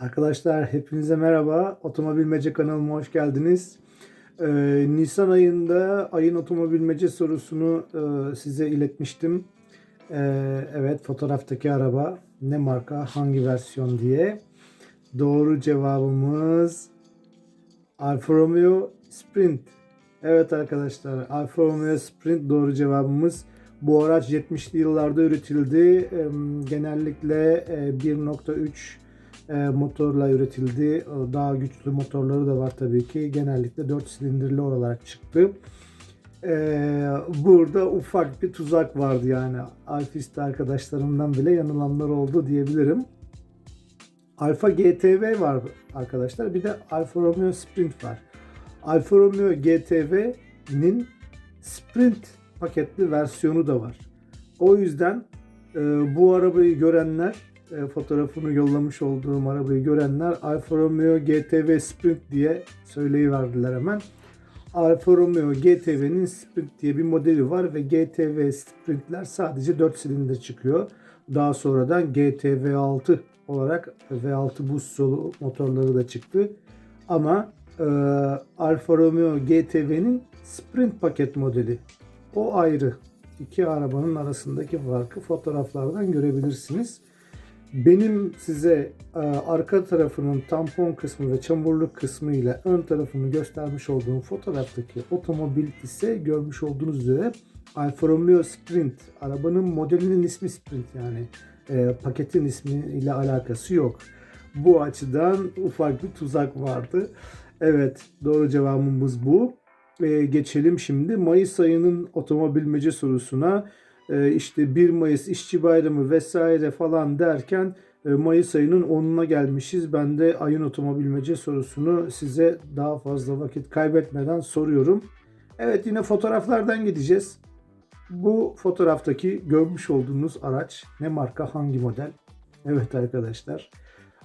Arkadaşlar hepinize merhaba. Otomobilmece kanalıma hoş geldiniz. Ee, Nisan ayında ayın otomobilmece sorusunu e, size iletmiştim. Ee, evet fotoğraftaki araba ne marka hangi versiyon diye. Doğru cevabımız Alfa Romeo Sprint. Evet arkadaşlar Alfa Romeo Sprint doğru cevabımız. Bu araç 70'li yıllarda üretildi. Ee, Genellikle e, 1.3 e, motorla üretildi. O Daha güçlü motorları da var tabii ki. Genellikle 4 silindirli olarak çıktı. E, burada ufak bir tuzak vardı yani. Alfist arkadaşlarımdan bile yanılanlar oldu diyebilirim. Alfa GTV var arkadaşlar. Bir de Alfa Romeo Sprint var. Alfa Romeo GTV'nin Sprint paketli versiyonu da var. O yüzden e, bu arabayı görenler e, fotoğrafını yollamış olduğum arabayı görenler Alfa Romeo GTV Sprint diye söyleyiverdiler hemen. Alfa Romeo GTV'nin Sprint diye bir modeli var ve GTV Sprint'ler sadece 4 silindir çıkıyor. Daha sonradan GTV6 olarak V6 boost solu motorları da çıktı. Ama e, Alfa Romeo GTV'nin Sprint paket modeli. O ayrı. İki arabanın arasındaki farkı fotoğraflardan görebilirsiniz. Benim size e, arka tarafının tampon kısmı ve çamurluk kısmı ile ön tarafını göstermiş olduğum fotoğraftaki otomobil ise görmüş olduğunuz üzere Alfa Romeo Sprint. Arabanın modelinin ismi Sprint yani e, paketin ismi ile alakası yok. Bu açıdan ufak bir tuzak vardı. Evet doğru cevabımız bu. E, geçelim şimdi Mayıs ayının otomobilmece sorusuna işte 1 Mayıs işçi bayramı vesaire falan derken e, Mayıs ayının 10'una gelmişiz. Ben de ayın otomobilmece sorusunu size daha fazla vakit kaybetmeden soruyorum. Evet yine fotoğraflardan gideceğiz. Bu fotoğraftaki görmüş olduğunuz araç ne marka hangi model? Evet arkadaşlar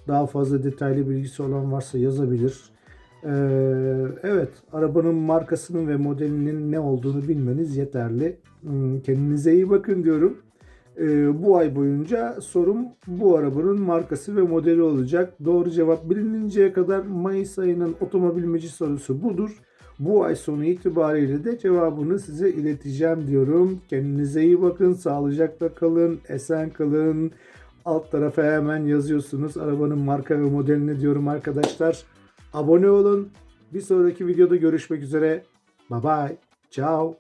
daha fazla detaylı bilgisi olan varsa yazabilir. Ee, evet, arabanın markasının ve modelinin ne olduğunu bilmeniz yeterli. Hmm, Kendinize iyi bakın diyorum. Ee, bu ay boyunca sorum bu arabanın markası ve modeli olacak. Doğru cevap bilininceye kadar Mayıs ayının otomobilmeci sorusu budur. Bu ay sonu itibariyle de cevabını size ileteceğim diyorum. Kendinize iyi bakın, sağlıcakla kalın, esen kalın. Alt tarafa hemen yazıyorsunuz arabanın marka ve modelini diyorum arkadaşlar. Abone olun. Bir sonraki videoda görüşmek üzere. Bye bye. Ciao.